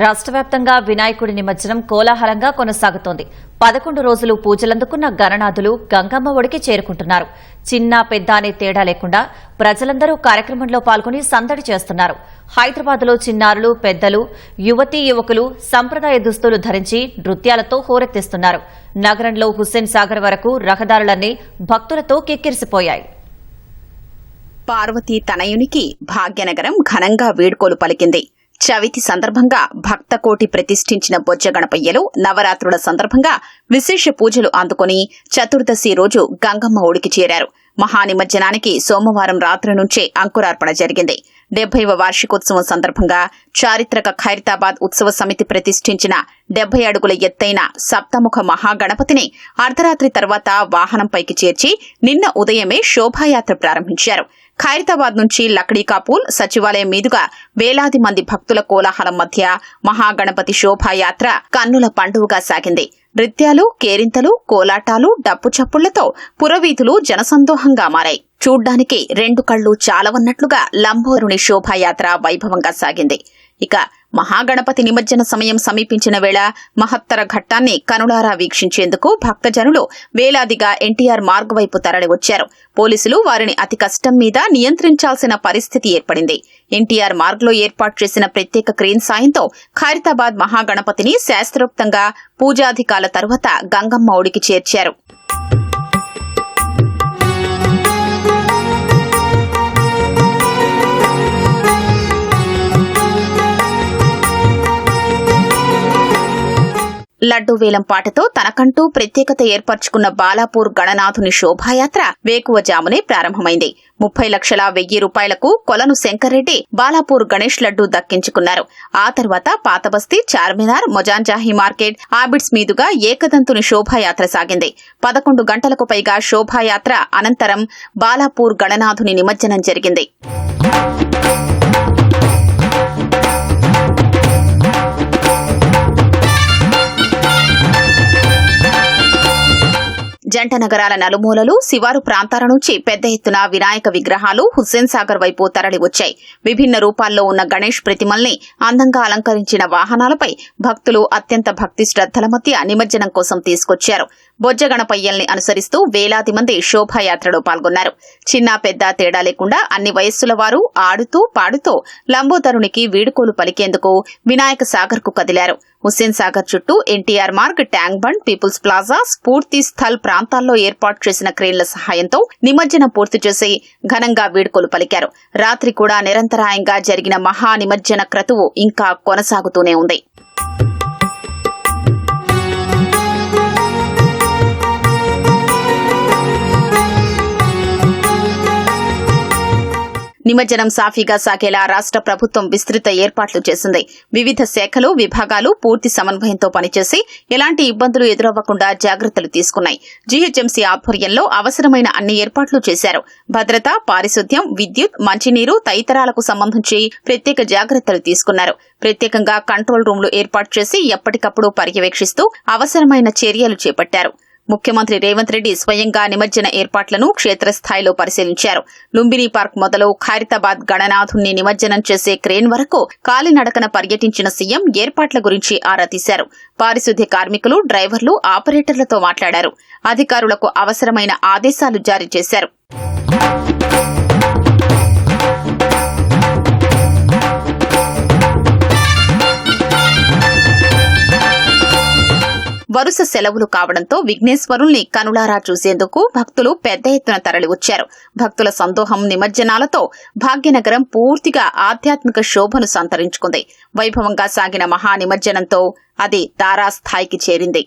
రాష్ట్ర వ్యాప్తంగా వినాయకుడి నిమజ్జనం కోలాహలంగా కొనసాగుతోంది. పదకొండు రోజులు పూజలందుకున్న గణనాథులు గంగమ్మ ఒడికి చేరుకుంటున్నారు. చిన్న పెద్ద అనే తేడా లేకుండా ప్రజలందరూ కార్యక్రమంలో పాల్గొని సందడి చేస్తున్నారు. హైదరాబాద్లో చిన్నారులు పెద్దలు యువతీ యువకులు సంప్రదాయ దుస్తులు ధరించి నృత్యాలతో హోరెత్తిస్తున్నారు. నగరంలో హుస్సేన్ సాగర్ వరకు రహదారులన్నీ భక్తులతో కిక్కిరిసిపోయాయి. పార్వతీ తనయునికి భాగ్యనగరం ఘనంగా వేడుకోలు పలికింది. చవితి సందర్భంగా భక్తకోటి ప్రతిష్ఠించిన బొజ్జగణపయ్యలు నవరాత్రుల సందర్భంగా విశేష పూజలు అందుకుని చతుర్దశి రోజు గంగమ్మ ఒడికి చేరారు. మహానిమజ్జనానికి సోమవారం రాత్రి నుంచే అంకురార్పణ జరిగింది. డెబ్బైవ వార్షికోత్సవం సందర్భంగా చారిత్రక ఖైరతాబాద్ ఉత్సవ సమితి ప్రతిష్ఠించిన డెబ్బై అడుగుల ఎత్తైన సప్తముఖ మహాగణపతిని అర్ధరాత్రి తర్వాత వాహనంపైకి చేర్చి నిన్న ఉదయమే శోభాయాత్ర ప్రారంభించారు. ఖైరతాబాద్ నుంచి లక్డీ కాపూల్ సచివాలయం మీదుగా వేలాది మంది భక్తుల కోలాహలం మధ్య మహాగణపతి శోభాయాత్ర కన్నుల పండుగగా సాగింది. నృత్యాలు కేరింతలు కోలాటాలు డప్పు చప్పుళ్ళతో పురవీధులు జనసందోహంగా మారాయి. చూడ్డానికి రెండు కళ్ళు చాలవన్నట్లుగా లంబోరుని శోభాయాత్ర వైభవంగా సాగింది. ఇక మహాగణపతి నిమజ్జన సమయం సమీపించిన వేళ మహత్తర ఘట్టాన్ని కనులారా వీక్షించేందుకు భక్తజనులు వేలాదిగా ఎన్టీఆర్ మార్గ్ వైపు తరలివచ్చారు. పోలీసులు వారిని అతి కష్టం మీద నియంత్రించాల్సిన పరిస్థితి ఏర్పడింది. ఎన్టీఆర్ మార్గ్లో ఏర్పాటు చేసిన ప్రత్యేక క్రేన్ సాయంతో ఖైరతాబాద్ మహాగణపతిని శాస్త్రోక్తంగా పూజాధికాల తరువాత గంగమ్మ ఒడికి చేర్చారు. లడ్డు వేలం పాటతో తనకంటూ ప్రత్యేకత ఏర్పరచుకున్న బాలాపూర్ గణనాథుని శోభాయాత్ర వేకువజామునే ప్రారంభమైంది. ముప్పై లక్షల వెయ్యి రూపాయలకు కొలను శంకర్రెడ్డి బాలాపూర్ గణేష్ లడ్డూ దక్కించుకున్నారు. ఆ తర్వాత పాతబస్తీ చార్మినార్ మొజాన్జాహి మార్కెట్ ఆబిడ్స్ మీదుగా ఏకదంతుని శోభాయాత్ర సాగింది. పదకొండు గంటలకు పైగా శోభాయాత్ర అనంతరం బాలాపూర్ గణనాథుని నిమజ్జనం జరిగింది. జంట నగరాల నలుమూలలు శివారు ప్రాంతాల నుంచి పెద్ద ఎత్తున వినాయక విగ్రహాలు హుస్సేన్ సాగర్ వైపు తరలి వచ్చాయి. విభిన్న రూపాల్లో ఉన్న గణేష్ ప్రతిమల్ని అందంగా అలంకరించిన వాహనాలపై భక్తులు అత్యంత భక్తి శ్రద్దల మధ్య నిమజ్జనం కోసం తీసుకొచ్చారు. బొజ్జ గణపయ్యల్ని అనుసరిస్తూ వేలాది మంది శోభాయాత్రలో పాల్గొన్నారు. చిన్న పెద్ద తేడా లేకుండా అన్ని వయస్సుల వారు ఆడుతూ పాడుతూ లంబోదరునికి వీడుకోలు పలికేందుకు వినాయక సాగర్కు కదిలారు. హుస్సేన్ సాగర్ చుట్టూ NTR Marg Tank Bund People's Plaza Spoorthi Sthal ప్రాంతాల్లో ఏర్పాటు చేసిన క్రేన్ల సహాయంతో నిమజ్జనం పూర్తి చేసి ఘనంగా వేడుకలు పలికారు. రాత్రి కూడా నిరంతరాయంగా జరిగిన మహా నిమజ్జన క్రతువు ఇంకా కొనసాగుతూనే ఉంది. నిమజ్జనం సాఫీగా సాగేలా రాష్ట్ర ప్రభుత్వం విస్తృత ఏర్పాట్లు చేసింది. వివిధ శాఖలు విభాగాలు పూర్తి సమన్వయంతో పనిచేసి ఎలాంటి ఇబ్బందులు ఎదురవ్వకుండా జాగ్రత్తలు తీసుకున్నాయి. జీహెచ్ఎంసీ ఆధ్వర్యంలో అవసరమైన అన్ని ఏర్పాట్లు చేశారు. భద్రత పారిశుద్ధ్యం విద్యుత్ మంచినీరు తదితరాలకు సంబంధించి ప్రత్యేక జాగ్రత్తలు తీసుకున్నారు. ప్రత్యేకంగా కంట్రోల్ రూమ్లు ఏర్పాటు చేసి ఎప్పటికప్పుడు పర్యవేక్షిస్తూ అవసరమైన చర్యలు చేపట్టారు. ముఖ్యమంత్రి రేవంత్ రెడ్డి స్వయంగా నిమజ్జన ఏర్పాట్లను క్షేత్రస్థాయిలో పరిశీలించారు. లుంబిని పార్క్ మొదలు ఖైరతాబాద్ గణనాథుణ్ణి నిమజ్జనం చేసే క్రేన్ వరకు కాలినడకన పర్యటించిన సీఎం ఏర్పాట్ల గురించి ఆరా తీశారు. పారిశుద్ధ్య కార్మికులు డ్రైవర్లు ఆపరేటర్లతో మాట్లాడారు. అధికారులకు అవసరమైన ఆదేశాలు జారీ చేశారు. వరుస సెలవులు కావడంతో విఘ్నేశ్వరుల్ని కనులారా చూసేందుకు భక్తులు పెద్ద ఎత్తున తరలివచ్చారు. భక్తుల సందోహం నిమజ్జనాలతో భాగ్యనగరం పూర్తిగా ఆధ్యాత్మిక శోభను సంతరించుకుంది. వైభవంగా సాగిన మహా నిమజ్జనంతో అది తారాస్థాయికి చేరింది.